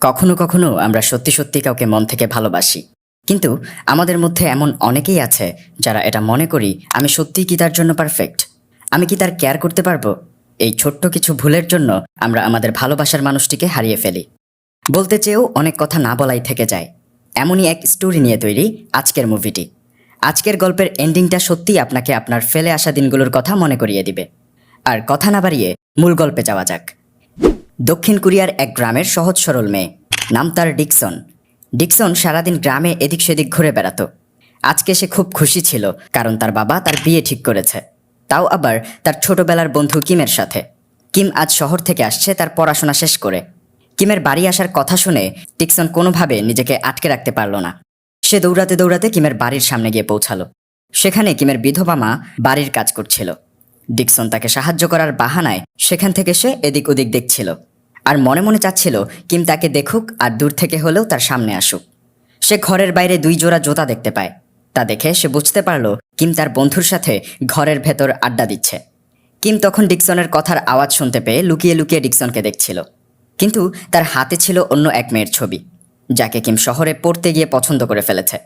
কখনো কখনো আমরা সত্যি সত্যি কাউকে মন থেকে ভালোবাসি। কিন্তু আমাদের মধ্যে এমন অনেকেই আছে যারা এটা মনে করি, আমি সত্যিই কি তার জন্য পারফেক্ট আমি কি তার কেয়ার করতে পারব? এই ছোট্ট কিছু ভুলের জন্য আমরা আমাদের ভালোবাসার মানুষটিকে হারিয়ে ফেলি। বলতে চেয়েও অনেক কথা না বলাই থেকে যায়। এমনই এক স্টোরি নিয়ে তৈরি আজকের মুভিটি আজকের গল্পের এন্ডিংটা সত্যিই আপনাকে আপনার ফেলে আসা দিনগুলোর কথা মনে করিয়ে দিবে। আর কথা না বাড়িয়ে মূল গল্পে যাওয়া যাক। দক্ষিণ কোরিয়ার এক গ্রামের সহজ সরল মেয়ে। নাম তার ডিকসন। ডিকসন সারাদিন গ্রামে এদিক সেদিক ঘুরে বেড়াতো। আজকে সে খুব খুশি ছিল, কারণ তার বাবা তার বিয়ে ঠিক করেছে। তাও আবার তার ছোটবেলার বন্ধু কিমের সাথে। কিম আজ শহর থেকে আসছে তার পড়াশোনা শেষ করে। কিমের বাড়ি আসার কথা শুনে ডিকসন কোনোভাবে নিজেকে আটকে রাখতে পারল না। সে দৌড়াতে দৌড়াতে কিমের বাড়ির সামনে গিয়ে পৌঁছালো। সেখানে কিমের বিধবা মা বাড়ির কাজ করছিল। ডিকসন তাকে সাহায্য করার বাহানায় সেখান থেকে সে এদিক ওদিক দেখছিল। আর মনে মনে চাচ্ছিল কিম তাকে দেখুক আর দূর থেকে হলেও তার সামনে আসুক। সে ঘরের বাইরে দুই জোড়া জোতা দেখতে পায়। তা দেখে সে বুঝতে পারল কিম তার বন্ধুর সাথে ঘরের ভেতর আড্ডা দিচ্ছে। কিম তখন ডিকসনের কথার আওয়াজ শুনতে পেয়ে লুকিয়ে লুকিয়ে ডিকসনকে দেখছিল। কিন্তু তার হাতে ছিল অন্য এক মেয়ের ছবি, যাকে কিম শহরে পড়তে গিয়ে পছন্দ করে ফেলেছে।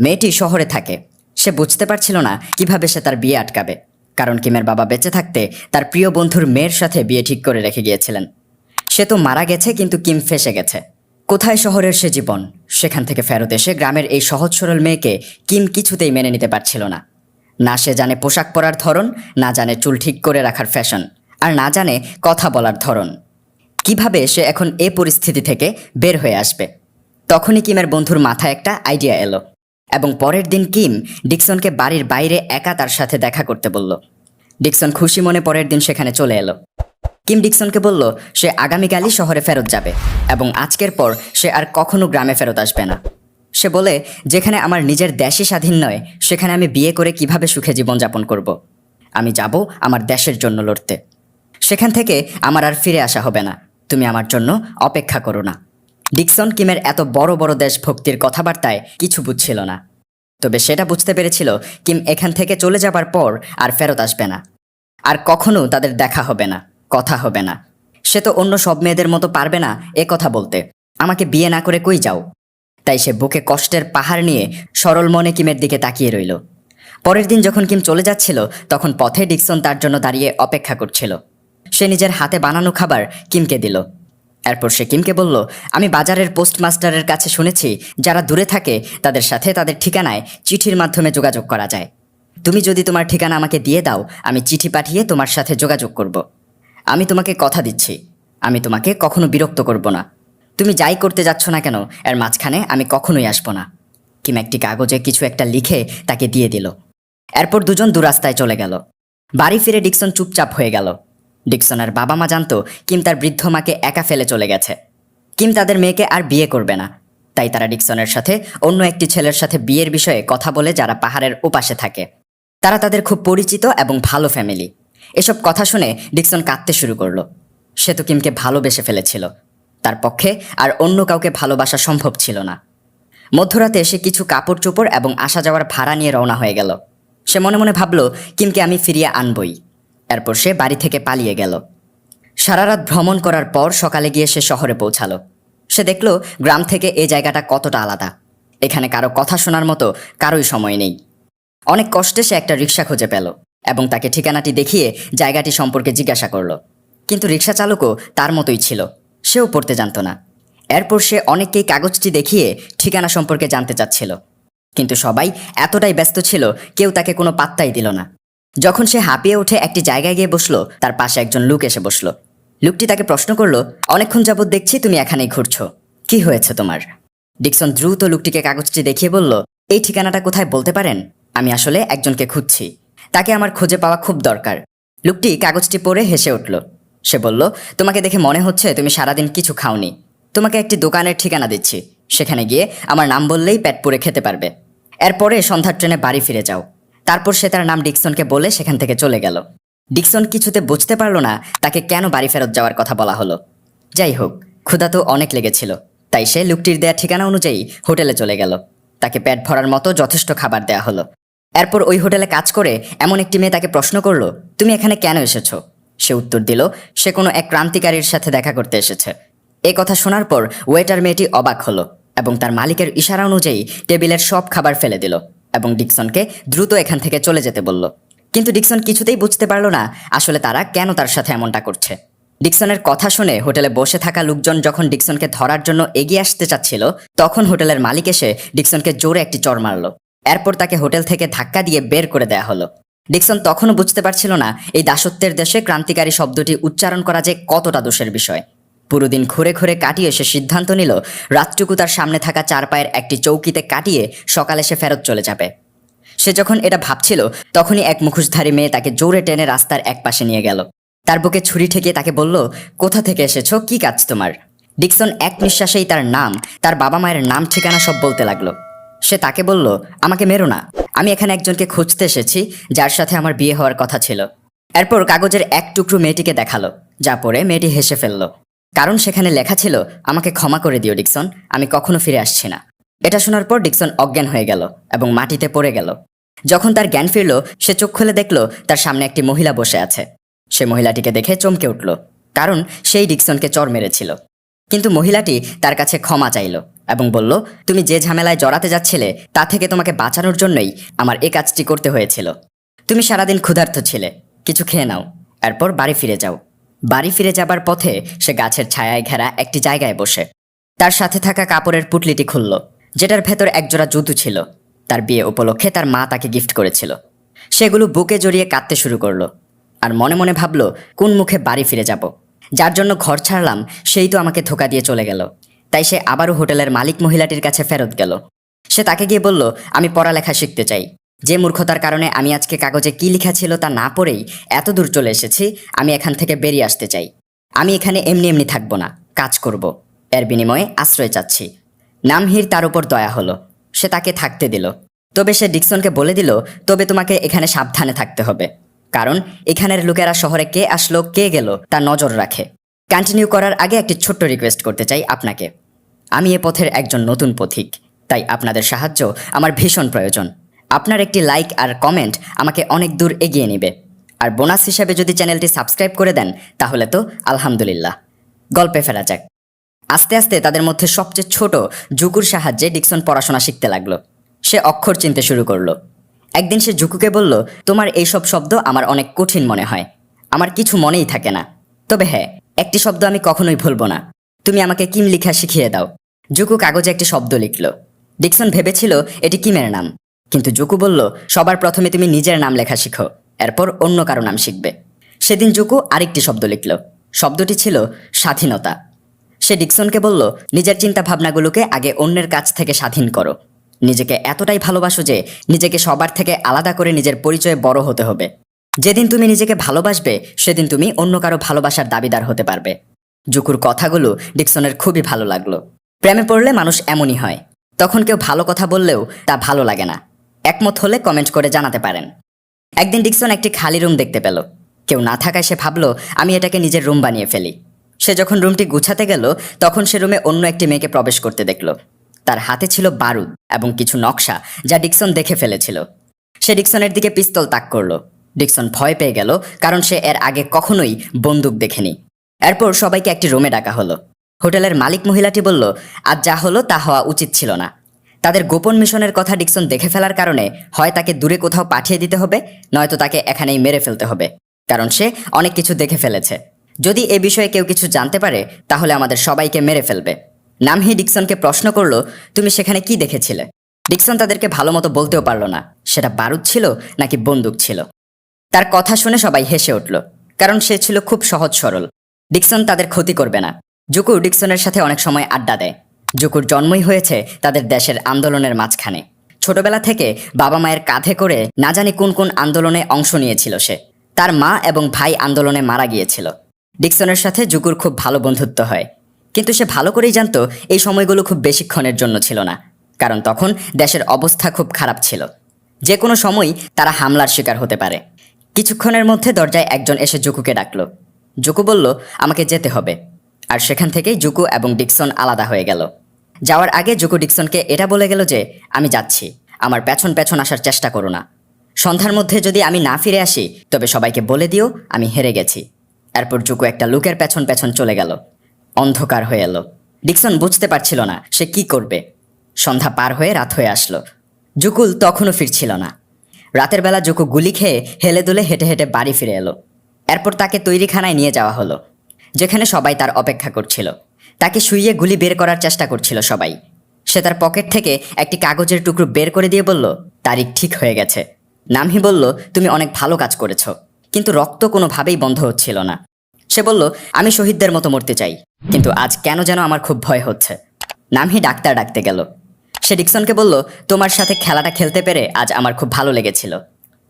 মেয়েটি শহরে থাকে। সে বুঝতে পারছিল না কীভাবে সে তার বিয়ে আটকাবে, কারণ কিমের বাবা বেঁচে থাকতে তার প্রিয় বন্ধুর মেয়ের সাথে বিয়ে ঠিক করে রেখে গিয়েছিলেন। সে তো মারা গেছে, কিন্তু কিম ফেসে গেছে। কোথায় শহরের সে জীবন? সেখান থেকে ফেরত এসে গ্রামের এই সহজ সরল মেয়েকে কিম কিছুতেই মেনে নিতে পারছিল না। না সে জানে পোশাক পরার ধরন, না জানে চুল ঠিক করে রাখার ফ্যাশন, আর না জানে কথা বলার ধরন। কীভাবে সে এখন এ পরিস্থিতি থেকে বের হয়ে আসবে? তখনই কিমের বন্ধুর মাথায় একটা আইডিয়া এলো, এবং পরের দিন কিম ডিকসনকে বাড়ির বাইরে একা তার সাথে দেখা করতে বলল। ডিকসন খুশি মনে পরের দিন সেখানে চলে এলো। কিম ডিকসনকে বলল, সে আগামীকালই শহরে ফেরত যাবে এবং আজকের পর সে আর কখনো গ্রামে ফেরত আসবে না। সে বলে, যেখানে আমার নিজের দেশই স্বাধীন নয়, সেখানে আমি বিয়ে করে কীভাবে সুখে জীবনযাপন করব। আমি যাব আমার দেশের জন্য লড়তে। সেখান থেকে আমার আর ফিরে আসা হবে না। তুমি আমার জন্য অপেক্ষা করো না। ডিকসন কিমের এত বড় বড় দেশভক্তির কথাবার্তায় কিছু বুঝছিল না। তবে সেটা বুঝতে পেরেছিল, কিম এখান থেকে চলে যাবার পর আর ফেরত আসবে না। আর কখনো তাদের দেখা হবে না। কথা হবে না। সে তো অন্য সব মেয়েদের মতো পারবে না এ কথা বলতে। আমাকে বিয়ে না করে কই যাও? তাই সে বুকে কষ্টের পাহাড় নিয়ে সরল মনে কিমের দিকে তাকিয়ে রইল। পরের দিন যখন কিম চলে যাচ্ছিল, তখন পথে ডিকসন তার জন্য দাঁড়িয়ে অপেক্ষা করছিল। সে নিজের হাতে বানানো খাবার কিমকে দিল। এরপর সে কিমকে বলল, আমি বাজারের পোস্টমাস্টারের কাছে শুনেছি, যারা দূরে থাকে, তাদের সাথে তাদের ঠিকানায় চিঠির মাধ্যমে যোগাযোগ করা যায়। তুমি যদি তোমার ঠিকানা আমাকে দিয়ে দাও, আমি চিঠি পাঠিয়ে তোমার সাথে যোগাযোগ করব। আমি তোমাকে কথা দিচ্ছি। আমি তোমাকে কখনো বিরক্ত করব না। তুমি যাই করতে যাচ্ছ না কেন, এর মাঝখানে আমি কখনোই আসব না। কিম একটি কাগজে কিছু একটা লিখে তাকে দিয়ে দিল। এরপর দুজন দুরাস্তায় চলে গেল। বাড়ি ফিরে ডিকসন চুপচাপ হয়ে গেল। ডিকসনের বাবা মা জানতো কিম তার বৃদ্ধ মাকে একা ফেলে চলে গেছে। কিম তাদের মেয়েকে আর বিয়ে করবে না। তাই তারা ডিকসনের সাথে অন্য একটি ছেলের সাথে বিয়ের বিষয়ে কথা বলে যারা পাহাড়ের ওপাশে থাকে। তারা তাদের খুব পরিচিত এবং ভালো ফ্যামিলি। এসব কথা শুনে ডিকসন কাঁদতে শুরু করল। সে তো কিমকে ভালোবেসে ফেলেছিল। তার পক্ষে আর অন্য কাউকে ভালোবাসা সম্ভব ছিল না। মধ্যরাতে সে কিছু কাপড় চোপড় এবং আসা যাওয়ার ভাড়া নিয়ে রওনা হয়ে গেল। সে মনে মনে ভাবল, কিমকে আমি ফিরিয়ে আনবই। এরপর সে বাড়ি থেকে পালিয়ে গেল। সারা রাত ভ্রমণ করার পর সকালে গিয়ে সে শহরে পৌঁছালো। সে দেখল, গ্রাম থেকে এই জায়গাটা কতটা আলাদা। এখানে কারও কথা শোনার মতো কারোই সময় নেই। অনেক কষ্টে সে একটা রিক্সা খুঁজে পেল। এবং তাকে ঠিকানাটি দেখিয়ে জায়গাটি সম্পর্কে জিজ্ঞাসা করল। কিন্তু রিক্সা চালকও তার মতোই ছিল। সেও পড়তে জানতো না। এরপর সে অনেককেই কাগজটি দেখিয়ে ঠিকানা সম্পর্কে জানতে চাচ্ছিল। কিন্তু সবাই এতটাই ব্যস্ত ছিল, কেউ তাকে কোনো পাত্তাই দিল না। যখন সে হাঁপিয়ে উঠে একটি জায়গায় গিয়ে বসল, তার পাশে একজন লোক এসে বসল। লোকটি তাকে প্রশ্ন করল, অনেকক্ষণ যাবৎ দেখছি তুমি এখানেই ঘুরছো। কি হয়েছে তোমার? ডিকসন দ্রুত লোকটিকে কাগজটি দেখিয়ে বলল, এই ঠিকানাটা কোথায় বলতে পারেন? আমি আসলে একজনকে খুঁজছি। তাকে আমার খুঁজে পাওয়া খুব দরকার। লোকটি কাগজটি পড়ে হেসে উঠল। সে বলল, তোমাকে দেখে মনে হচ্ছে তুমি সারাদিন কিছু খাওনি। তোমাকে একটি দোকানের ঠিকানা দিচ্ছি। সেখানে গিয়ে আমার নাম বললেই পেট পুড়ে খেতে পারবে। এরপরে সন্ধ্যার ট্রেনে বাড়ি ফিরে যাও। তারপর সে তার নাম ডিকসনকে বলে সেখান থেকে চলে গেল। ডিকসন কিছুতে বুঝতে পারল না তাকে কেন বাড়ি ফেরত যাওয়ার কথা বলা হলো। যাই হোক, ক্ষুধা তো অনেক লেগেছিল। তাই সে লোকটির দেয়া ঠিকানা অনুযায়ী হোটেলে চলে গেল। তাকে পেট ভরার মতো যথেষ্ট খাবার দেয়া হলো। এরপর ওই হোটেলে কাজ করে এমন একটি মেয়ে তাকে প্রশ্ন করল, তুমি এখানে কেন এসেছ? সে উত্তর দিল, সে কোনো এক ক্রান্তিকারীর সাথে দেখা করতে এসেছে। এ কথা শোনার পর ওয়েটার মেয়েটি অবাক হলো এবং তার মালিকের ইশারা অনুযায়ী টেবিলের সব খাবার ফেলে দিল এবং ডিকসনকে দ্রুত এখান থেকে চলে যেতে বলল। কিন্তু ডিকসন কিছুতেই বুঝতে পারল না আসলে তারা কেন তার সাথে এমনটা করছে। ডিকসনের কথা শুনে হোটেলে বসে থাকা লোকজন যখন ডিকসনকে ধরার জন্য এগিয়ে আসতে চাচ্ছিল, তখন হোটেলের মালিক এসে ডিকসনকে জোরে একটি চড় মারল। এরপর তাকে হোটেল থেকে ধাক্কা দিয়ে বের করে দেয়া হলো। ডিকসন তখনও বুঝতে পারছিল না, এই দাসত্বের দেশে ক্রান্তিকারী শব্দটি উচ্চারণ করা যে কতটা দোষের বিষয়। পুরো দিন ঘুরে ঘুরে কাটিয়ে সে সিদ্ধান্ত নিল, রাতটুকু তার সামনে থাকা চার পায়ের একটি চৌকিতে কাটিয়ে সকালে সে ফেরত চলে যাবে। সে যখন এটা ভাবছিল, তখনই এক মুখোশধারী মেয়ে তাকে জোরে টেনে রাস্তার এক পাশে নিয়ে গেল। তার বুকে ছুরি ঠেকিয়ে তাকে বলল, কোথা থেকে এসেছ? কি কাজ তোমার? ডিকসন এক নিঃশ্বাসেই তার নাম, তার বাবা মায়ের নাম ঠিকানা সব বলতে লাগল। সে তাকে বলল, আমাকে মেরো না। আমি এখানে একজনকে খুঁজতে এসেছি, যার সাথে আমার বিয়ে হওয়ার কথা ছিল। এরপর কাগজের এক টুকরো মেয়েটিকে দেখাল, যা পরে মেয়েটি হেসে ফেলল। কারণ সেখানে লেখা ছিল, আমাকে ক্ষমা করে দিও, ডিকসন। আমি কখনো ফিরে আসছি না। এটা শোনার পর ডিকসন অজ্ঞান হয়ে গেল এবং মাটিতে পড়ে গেল। যখন তার জ্ঞান ফিরল, সে চোখ খুলে দেখল, তার সামনে একটি মহিলা বসে আছে। সে মহিলাটিকে দেখে চমকে উঠল, কারণ সেই ডিকসনকে চর মেরেছিল। কিন্তু মহিলাটি তার কাছে ক্ষমা চাইল। এবং বলল, তুমি যে ঝামেলায় জড়াতে যাচ্ছিলে, তা থেকে তোমাকে বাঁচানোর জন্যই আমার এ কাজটি করতে হয়েছিল। তুমি সারাদিন ক্ষুধার্ত ছিলে, কিছু খেয়ে নাও, এরপর বাড়ি ফিরে যাও। বাড়ি ফিরে যাবার পথে সে গাছের ছায়ায় ঘেরা একটি জায়গায় বসে। তার সাথে থাকা কাপড়ের পুটলিটি খুলল, যেটার ভেতর একজোড়া জুতো ছিল। তার বিয়ে উপলক্ষে তার মা তাকে গিফট করেছিল। সেগুলো বুকে জড়িয়ে কাঁদতে শুরু করল আর মনে মনে ভাবলো, কোন মুখে বাড়ি ফিরে যাব? যার জন্য ঘর ছাড়লাম, সেই তো আমাকে ধোকা দিয়ে চলে গেল। তাই সে আবারও হোটেলের মালিক মহিলাটির কাছে ফেরত গেল। সে তাকে গিয়ে বলল, আমি পড়ালেখা শিখতে চাই। যে মূর্খতার কারণে আমি আজকে কাগজে কি লেখা ছিল তা না পড়েই এত দূর চলে এসেছি, আমি এখান থেকে বেরিয়ে আসতে চাই। আমি এখানে এমনি এমনি থাকব না, কাজ করব। এর বিনিময়ে আশ্রয় চাচ্ছি। নামহির তার উপর দয়া হলো। সে তাকে থাকতে দিল। তবে সে ডিকসনকে বলে দিল, তবে তোমাকে এখানে সাবধানে থাকতে হবে। কারণ এখানের লোকেরা শহরে কে আসলো, কে গেল, তা নজর রাখে। কন্টিনিউ করার আগে একটি ছোট্ট রিকোয়েস্ট করতে চাই আপনাকে। আমি এ পথের একজন নতুন পথিক, তাই আপনাদের সাহায্য আমার ভীষণ প্রয়োজন। আপনার একটি লাইক আর কমেন্ট আমাকে অনেক দূর এগিয়ে নেবে। আর বোনাস হিসাবে যদি চ্যানেলটি সাবস্ক্রাইব করে দেন, তাহলে তো আলহামদুলিল্লাহ। গল্পে ফেরা যাক। আস্তে আস্তে তাদের মধ্যে সবচেয়ে ছোট জুকুর সাহায্যে ডিকসন পড়াশোনা শিখতে লাগল। সে অক্ষর চিনতে শুরু করল। একদিন সে জুকুকে বলল, তোমার এইসব শব্দ আমার অনেক কঠিন মনে হয়। আমার কিছু মনেই থাকে না। তবে হ্যাঁ একটি শব্দ আমি কখনোই ভুলবো না। তুমি আমাকে কিম লিখা শিখিয়ে দাও। জুকু কাগজে একটি শব্দ লিখল। ডিকসন ভেবেছিল এটি কিমের নাম। কিন্তু জুকু বলল, সবার প্রথমে তুমি নিজের নাম লেখা শিখো, এরপর অন্য কারও নাম শিখবে। সেদিন জুকু আরেকটি শব্দ লিখল। শব্দটি ছিল স্বাধীনতা। সে ডিকসনকে বলল, নিজের চিন্তা ভাবনাগুলোকে আগে অন্যের কাছ থেকে স্বাধীন করো। নিজেকে এতটাই ভালোবাসো যে নিজেকে সবার থেকে আলাদা করে নিজের পরিচয়ে বড় হতে হবে। যেদিন তুমি নিজেকে ভালোবাসবে, সেদিন তুমি অন্য কারও ভালোবাসার দাবিদার হতে পারবে। জুকুর কথাগুলো ডিকসনের খুবই ভালো লাগল। প্রেমে পড়লে মানুষ এমনই হয়। তখন কেউ ভালো কথা বললেও তা ভালো লাগে না। একমত হলে কমেন্ট করে জানাতে পারেন। একদিন ডিকসন একটি খালি রুম দেখতে পেল। কেউ না থাকায় সে ভাবলো, আমি এটাকে নিজের রুম বানিয়ে ফেলি। সে যখন রুমটি গুছাতে গেল, তখন সে রুমে অন্য একটি মেয়েকে প্রবেশ করতে দেখল। তার হাতে ছিল বারুদ এবং কিছু নকশা, যা ডিকসন দেখে ফেলেছিল। সে ডিকসনের দিকে পিস্তল তাক করল। ডিকসন ভয় পেয়ে গেল, কারণ সে এর আগে কখনোই বন্দুক দেখেনি। এরপর সবাইকে একটি রুমে ডাকা হলো। হোটেলের মালিক মহিলাটি বলল, আজ যা হলো তা হওয়া উচিত ছিল না। তাদের গোপন মিশনের কথা ডিকসন দেখে ফেলার কারণে হয় তাকে দূরে কোথাও পাঠিয়ে দিতে হবে, নয়তো তাকে এখানেই মেরে ফেলতে হবে। কারণ সে অনেক কিছু দেখে ফেলেছে। যদি এ বিষয়ে কেউ কিছু জানতে পারে, তাহলে আমাদের সবাইকে মেরে ফেলবে। নামহি ডিকসনকে প্রশ্ন করল, তুমি সেখানে কি দেখেছিলে? ডিকসন তাদেরকে ভালো মতো বলতেও পারল না, সেটা বারুদ ছিল নাকি বন্দুক ছিল? তার কথা শুনে সবাই হেসে উঠল, কারণ সে ছিল খুব সহজ সরল। ডিকসন তাদের ক্ষতি করবে না। জুকু ডিকসনের সাথে অনেক সময় আড্ডা দেয়। জুকুর জন্মই হয়েছে তাদের দেশের আন্দোলনের মাঝখানে। ছোটবেলা থেকে বাবা মায়ের কাঁধে করে না জানি কোন কোন আন্দোলনে অংশ নিয়েছিল সে। তার মা এবং ভাই আন্দোলনে মারা গিয়েছিল। ডিকসনের সাথে জুকুর খুব ভালো বন্ধুত্ব হয়। কিন্তু সে ভালো করেই জানতো এই সময়গুলো খুব বেশিক্ষণের জন্য ছিল না, কারণ তখন দেশের অবস্থা খুব খারাপ ছিল। যে কোনো সময়ই তারা হামলার শিকার হতে পারে। কিছুক্ষণের মধ্যে দরজায় একজন এসে জুকুকে ডাকলো। জুকু বলল, আমাকে যেতে হবে। আর সেখান থেকেই জুকু এবং ডিকসন আলাদা হয়ে গেল। যাওয়ার আগে জুকু ডিকসনকে এটা বলে গেল যে, আমি যাচ্ছি। আমার পেছন পেছন আসার চেষ্টা করো না। সন্ধ্যার মধ্যে যদি আমি না ফিরে আসি, তবে সবাইকে বলে দিও, আমি হেরে গেছি। এরপর জুকু একটা লুকের পেছন পেছন চলে গেল। অন্ধকার হয়ে এলো। ডিকসন বুঝতে পারছিল না, সে কি করবে। সন্ধ্যা পার হয়ে রাত হয়ে আসলো। জুকুল তখনও ফিরছিল না। রাতের বেলা জুকু গুলি খেয়ে হেলে দুলে হেঁটে হেঁটে বাড়ি ফিরে এলো। এরপর তাকে তৈরিখানায় নিয়ে যাওয়া হলো, যেখানে সবাই তার অপেক্ষা করছিল। তাকে শুইয়ে গুলি বের করার চেষ্টা করছিল সবাই। সে তার পকেট থেকে একটি কাগজের টুকরো বের করে দিয়ে বলল, তারিখ ঠিক হয়ে গেছে। নামহি বলল, তুমি অনেক ভালো কাজ করেছ, কিন্তু রক্ত কোনোভাবেই বন্ধ হচ্ছিল না। সে বলল, আমি শহীদদের মতো মরতে চাই, কিন্তু আজ কেন যেন আমার খুব ভয় হচ্ছে? নামহি ডাক্তার ডাকতে গেল। সে ডিকসনকে বলল, তোমার সাথে খেলাটা খেলতে পেরে আজ আমার খুব ভালো লেগেছিল।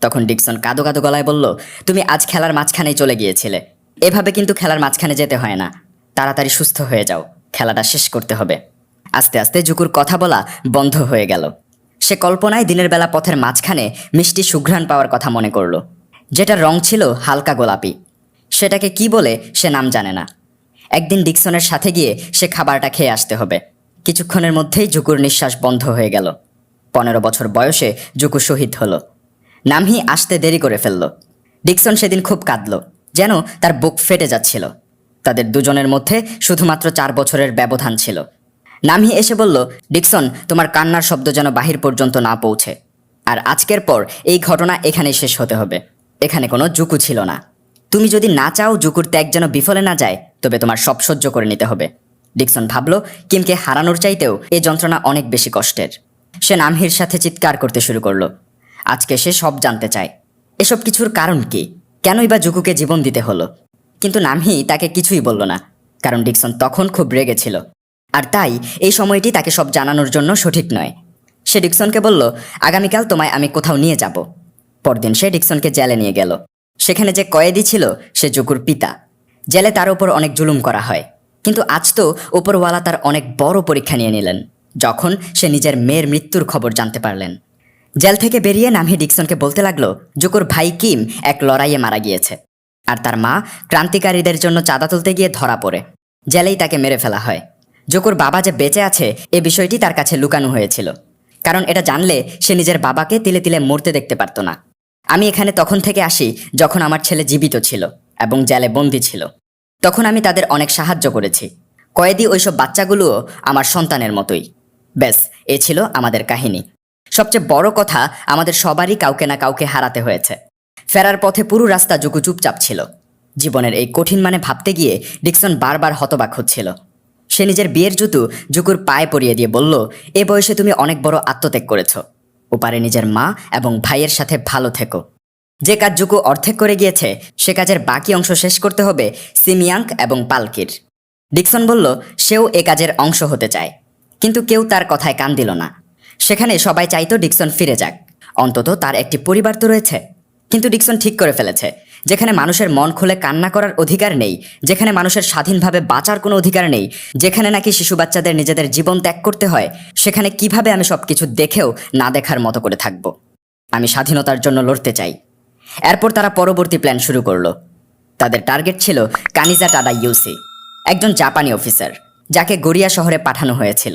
তখন ডিকসন কাদো কাদো গলায় বলল, তুমি আজ খেলার মাঝখানেই চলে গিয়েছিলে। এভাবে কিন্তু খেলার মাঝখানে যেতে হয় না। তাড়াতাড়ি সুস্থ হয়ে যাও। খেলাটা শেষ করতে হবে। আস্তে আস্তে জুকুর কথা বলা বন্ধ হয়ে গেল। সে কল্পনায় দিনের বেলা পথের মাঝখানে মিষ্টি সুঘ্রাণ পাওয়ার কথা মনে করল। যেটার রং ছিল হালকা গোলাপি। সেটাকে কি বলে সে নাম জানে না। একদিন ডিকসনের সাথে গিয়ে সে খাবারটা খেয়ে আসতে হবে। কিছুক্ষণের মধ্যেই জুকুর নিঃশ্বাস বন্ধ হয়ে গেল। পনেরো বছর বয়সে জুকু শহীদ হলো। নামহি আসতে দেরি করে ফেলল। ডিকসন সেদিন খুব কাঁদল, যেন তার বুক ফেটে যাচ্ছিল। তাদের দুজনের মধ্যে শুধুমাত্র চার বছরের ব্যবধান ছিল। নামহি এসে বলল, ডিকসন, তোমার কান্নার শব্দ যেন বাহির পর্যন্ত না পৌঁছে। আর আজকের পর এই ঘটনা এখানেই শেষ হতে হবে। এখানে কোনো জুকু ছিল না। তুমি যদি না চাও জুকুর ত্যাগ যেন বিফলে না যায়, তবে তোমার সব সহ্য করে নিতে হবে। ডিকসন ভাবল, কিমকে হারানোর চাইতেও এই যন্ত্রণা অনেক বেশি কষ্টের। সে নামহির সাথে চিৎকার করতে শুরু করল, আজকে সে সব জানতে চায়। এসব কিছুর কারণ কি? কেনই বা জুকুকে জীবন দিতে হলো? কিন্তু নামহি তাকে কিছুই বলল না, কারণ ডিকসন তখন খুব রেগেছিল আর তাই এই সময়টি তাকে সব জানানোর জন্য সঠিক নয়। সে ডিকসনকে বলল, আগামীকাল তোমায় আমি কোথাও নিয়ে যাব। পরদিন সে ডিকসনকে জেলে নিয়ে গেল। সেখানে যে কয়েদি ছিল, সে জুকুর পিতা। জেলে তার উপর অনেক জুলুম করা হয়। কিন্তু আজ তো ওপরওয়ালা তার অনেক বড় পরীক্ষা নিয়ে নিলেন, যখন সে নিজের মেয়ের মৃত্যুর খবর জানতে পারলেন। জেল থেকে বেরিয়ে নামহি ডিকসনকে বলতে লাগল, জুকুর ভাই কিম এক লড়াইয়ে মারা গিয়েছে। আর তার মা ক্রান্তিকারীদের জন্য চাঁদা তুলতে গিয়ে ধরা পড়ে। জেলেই তাকে মেরে ফেলা হয়। জুকুর বাবা যে বেঁচে আছে, এ বিষয়টি তার কাছে লুকানো হয়েছিল। কারণ এটা জানলে সে নিজের বাবাকে তিলে তিলে মরতে দেখতে পারত না। আমি এখানে তখন থেকে আসি, যখন আমার ছেলে জীবিত ছিল এবং জেলে বন্দি ছিল। তখন আমি তাদের অনেক সাহায্য করেছি। কয়েদি ওইসব বাচ্চাগুলোও আমার সন্তানের মতোই। ব্যাস, এ ছিল আমাদের কাহিনী। সবচেয়ে বড় কথা, আমাদের সবারই কাউকে না কাউকে হারাতে হয়েছে। ফেরার পথে পুরো রাস্তা জুকু চুপচাপ ছিল। জীবনের এই কঠিন মানে ভাবতে গিয়ে ডিকসন বারবার হতবাক হচ্ছিল। সে নিজের বিয়ের জুতু জুকুর পায়ে পরিয়ে দিয়ে বলল, এ বয়সে তুমি অনেক বড় আত্মত্যাগ করেছ। ওপারে নিজের মা এবং ভাইয়ের সাথে ভালো থেকো। যে কাজ জুকু অর্ধেক করে গিয়েছে, সে কাজের বাকি অংশ শেষ করতে হবে সিমিয়াঙ্ক এবং পালকির। ডিকসন বলল, সেও এ কাজের অংশ হতে চায়। কিন্তু কেউ তার কথায় কান দিল না। সেখানে সবাই চাইতো ডিকসন ফিরে যাক। অন্তত তার একটি পরিবার তো রয়েছে। কিন্তু ডিকসন ঠিক করে ফেলেছে, যেখানে মানুষের মন খুলে কান্না করার অধিকার নেই, যেখানে মানুষের স্বাধীনভাবে বাঁচার কোনো অধিকার নেই, যেখানে নাকি শিশু বাচ্চাদের নিজেদের জীবন ত্যাগ করতে হয়, সেখানে কীভাবে আমি সব কিছু দেখেও না দেখার মতো করে থাকব? আমি স্বাধীনতার জন্য লড়তে চাই। এরপর তারা পরবর্তী প্ল্যান শুরু করল। তাদের টার্গেট ছিল কানিজা টাডা ইউসি একজন জাপানি অফিসার যাকে গড়িয়া শহরে পাঠানো হয়েছিল।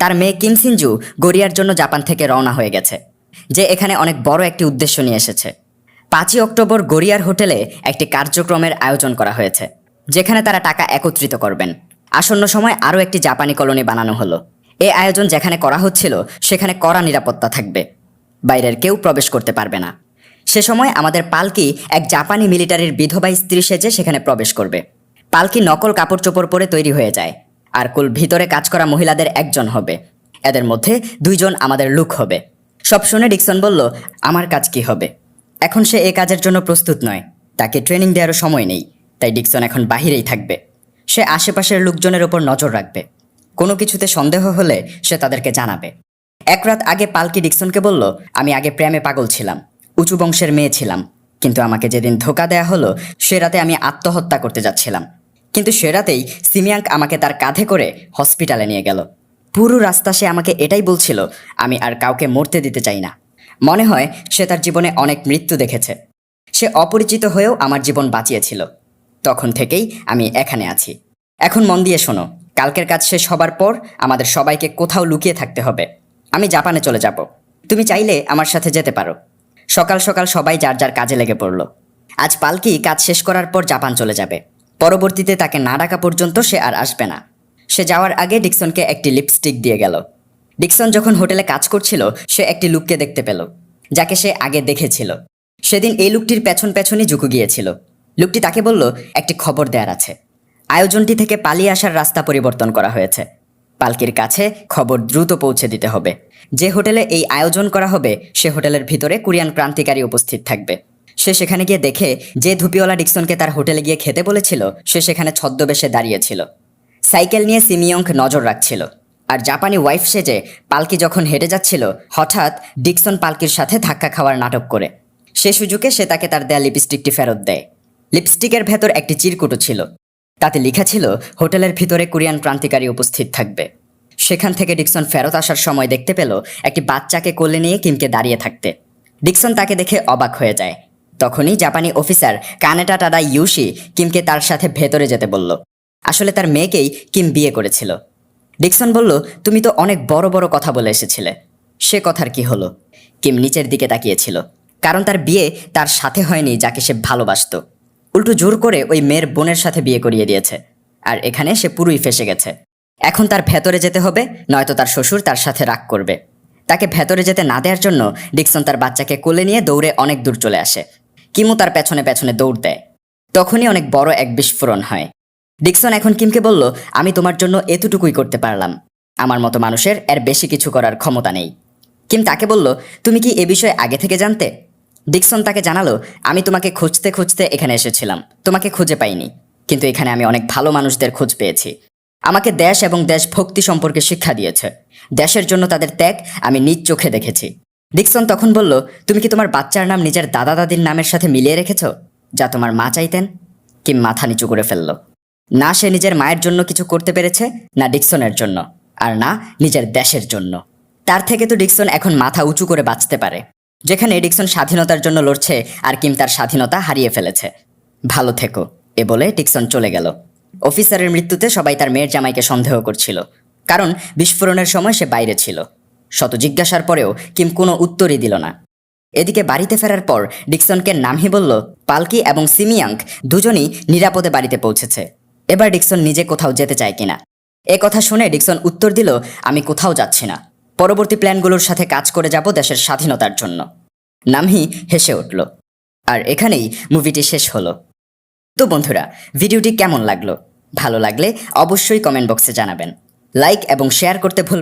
তার মেয়ে কিম সিনজু গড়িয়ার জন্য জাপান থেকে রওনা হয়ে গেছে, যে এখানে অনেক বড় একটি উদ্দেশ্য নিয়ে এসেছে। পাঁচই অক্টোবর গড়িয়ার হোটেলে একটি কার্যক্রমের আয়োজন করা হয়েছে, যেখানে তারা টাকা একত্রিত করবেন। আসন্ন সময় আরও একটি জাপানি কলোনি বানানো হলো। এ আয়োজন যেখানে করা হচ্ছিল, সেখানে কড়া নিরাপত্তা থাকবে। বাইরের কেউ প্রবেশ করতে পারবে না। সে সময় আমাদের পালকি এক জাপানি মিলিটারির বিধবা স্ত্রী সেজে সেখানে প্রবেশ করবে। পালকি নকল কাপড় চোপড় পরে তৈরি হয়ে যায় আর কুল ভিতরে কাজ করা মহিলাদের একজন হবে। এদের মধ্যে দুইজন আমাদের লুক হবে। সব শুনে ডিকসন বলল, আমার কাজ কি হবে? এখন সে এ কাজের জন্য প্রস্তুত নয়। তাকে ট্রেনিং দেওয়ারও সময় নেই, তাই ডিকসন এখন বাহিরেই থাকবে। সে আশেপাশের লোকজনের ওপর নজর রাখবে। কোনো কিছুতে সন্দেহ হলে সে তাদেরকে জানাবে। এক রাত আগে পালকি ডিকসনকে বলল, আমি আগে প্রেমে পাগল ছিলাম। উঁচু বংশের মেয়ে ছিলাম। কিন্তু আমাকে যেদিন ধোকা দেয়া হলো, সে রাতে আমি আত্মহত্যা করতে যাচ্ছিলাম। কিন্তু সে রাতেই সিমিয়াঙ্ক আমাকে তার কাঁধে করে হসপিটালে নিয়ে গেল। পুরো রাস্তা সে আমাকে এটাই বলছিল, আমি আর কাউকে মরতে দিতে চাই না। মনে হয় সে তার জীবনে অনেক মৃত্যু দেখেছে। সে অপরিচিত হয়েও আমার জীবন বাঁচিয়েছিল। তখন থেকেই আমি এখানে আছি। এখন মন দিয়ে শোনো, কালকের কাজ শেষ হবার পর আমাদের সবাইকে কোথাও লুকিয়ে থাকতে হবে। আমি জাপানে চলে যাব। তুমি চাইলে আমার সাথে যেতে পারো। সকাল সকাল সবাই যার যার কাজে লেগে পড়ল। আজ পালকি কাজ শেষ করার পর জাপান চলে যাবে। পরবর্তীতে তাকে না ডাকা পর্যন্ত সে আর আসবে না। সে যাওয়ার আগে ডিকসনকে একটি লিপস্টিক দিয়ে গেল। ডিকসন যখন হোটেলে কাজ করছিল, সে একটি লুককে দেখতে পেল, যাকে সে আগে দেখেছিল। সেদিন এই লুকটির পেছন পেছনই ঝুঁকু গিয়েছিল। লুকটি তাকে বলল, একটি খবর দেয়ার আছে। আয়োজনটি থেকে পালিয়ে আসার রাস্তা পরিবর্তন করা হয়েছে। পালকির কাছে খবর দ্রুত পৌঁছে দিতে হবে। যে হোটেলে এই আয়োজন করা হবে, সে হোটেলের ভিতরে কোরিয়ান ক্রান্তিকারী উপস্থিত থাকবে। সে সেখানে গিয়ে দেখে, যে ধুপিওয়ালা ডিকসনকে তার হোটেলে গিয়ে খেতে বলেছিল, সে সেখানে ছদ্মবেশে দাঁড়িয়েছিল। সাইকেল নিয়ে সিমিয়ংক নজর রাখছিল। আর জাপানি ওয়াইফ সেজে পালকি যখন হেঁটে যাচ্ছিল, হঠাৎ ডিকসন পালকির সাথে ধাক্কা খাওয়ার নাটক করে। সে সুযোগে সে তাকে তার দেয়া লিপস্টিকটি ফেরত দেয়। লিপস্টিকের ভেতর একটি চিরকুটো ছিল। তাতে লেখা ছিল, হোটেলের ভিতরে কোরিয়ান ক্রান্তিকারী উপস্থিত থাকবে। সেখান থেকে ডিকসন ফেরত আসার সময় দেখতে পেল, একটি বাচ্চাকে কোলে নিয়ে কিমকে দাঁড়িয়ে থাকতে। ডিকসন তাকে দেখে অবাক হয়ে যায়। তখনই জাপানি অফিসার কানেটা টাডা ইউশি কিমকে তার সাথে ভেতরে যেতে বলল। আসলে তার মেয়েকেই কিম বিয়ে করেছিল। ডিকসন বলল, তুমি তো অনেক বড় বড় কথা বলে এসেছিলে। সে কথার কি হলো? কিম নিচের দিকে তাকিয়েছিল। কারণ তার বিয়ে তার সাথে হয়নি, যাকে সে ভালোবাসতো। উল্টো জোর করে ওই মেয়ের বোনের সাথে বিয়ে করিয়ে দিয়েছে। আর এখানে সে পুরোই ফেসে গেছে। এখন তার ভেতরে যেতে হবে, নয়তো তার শ্বশুর তার সাথে রাগ করবে। তাকে ভেতরে যেতে না দেওয়ার জন্য ডিকসন তার বাচ্চাকে কোলে নিয়ে দৌড়ে অনেক দূর চলে আসে। কিমু তার পেছনে পেছনে দৌড় দেয়। তখনই অনেক বড় এক বিস্ফোরণ হয়। ডিকসন এখন কিমকে বলল, আমি তোমার জন্য এতটুকুই করতে পারলাম। আমার মতো মানুষের এর বেশি কিছু করার ক্ষমতা নেই। কিম তাকে বলল, তুমি কি এ বিষয়ে আগে থেকে জানতে? ডিকসন তাকে জানালো, আমি তোমাকে খুঁজতে খুঁজতে এখানে এসেছিলাম। তোমাকে খুঁজে পাইনি, কিন্তু এখানে আমি অনেক ভালো মানুষদের খোঁজ পেয়েছি। আমাকে দেশ এবং দেশ ভক্তি সম্পর্কে শিক্ষা দিয়েছে। দেশের জন্য তাদের ত্যাগ আমি নিজ চোখে দেখেছি। ডিকসন তখন বলল, তুমি কি তোমার বাচ্চার নাম নিজের দাদা দাদির নামের সাথে মিলিয়ে রেখেছ, যা তোমার মা চাইতেন? কি মাথা নিচু করে ফেলল। না, সে নিজের মায়ের জন্য কিছু করতে পেরেছে, না ডিকসনের জন্য, আর না নিজের দেশের জন্য। তার থেকে তো ডিকসন এখন মাথা উঁচু করে বাঁচতে পারে। যেখানে ডিকসন স্বাধীনতার জন্য লড়ছে আর কিম তার স্বাধীনতা হারিয়ে ফেলেছে। ভালো থেকো, এ বলে ডিকসন চলে গেল। অফিসারের মৃত্যুতে সবাই তার মেয়ের জামাইকে সন্দেহ করছিল, কারণ বিস্ফোরণের সময় সে বাইরে ছিল। শত জিজ্ঞাসার পরেও কিম কোনো উত্তরই দিল না। এদিকে বাড়িতে ফেরার পর ডিকসনকে নামহি বলল, পালকি এবং সিমিয়াঙ্ক দুজনই নিরাপদে বাড়িতে পৌঁছেছে। এবার ডিকসন নিজে কোথাও যেতে চায় কিনা। এ কথা শুনে ডিকসন উত্তর দিল, আমি কোথাও যাচ্ছি না। পরবর্তী প্ল্যানগুলোর সাথে কাজ করে যাব দেশের স্বাধীনতার জন্য। নামহি হেসে উঠল। আর এখানেই মুভিটি শেষ হলো। তো বন্ধুরা, ভিডিওটি কেমন লাগল? ভালো লাগলে অবশ্যই কমেন্ট বক্সে জানাবেন। লাইক এবং শেয়ার করতে ভুল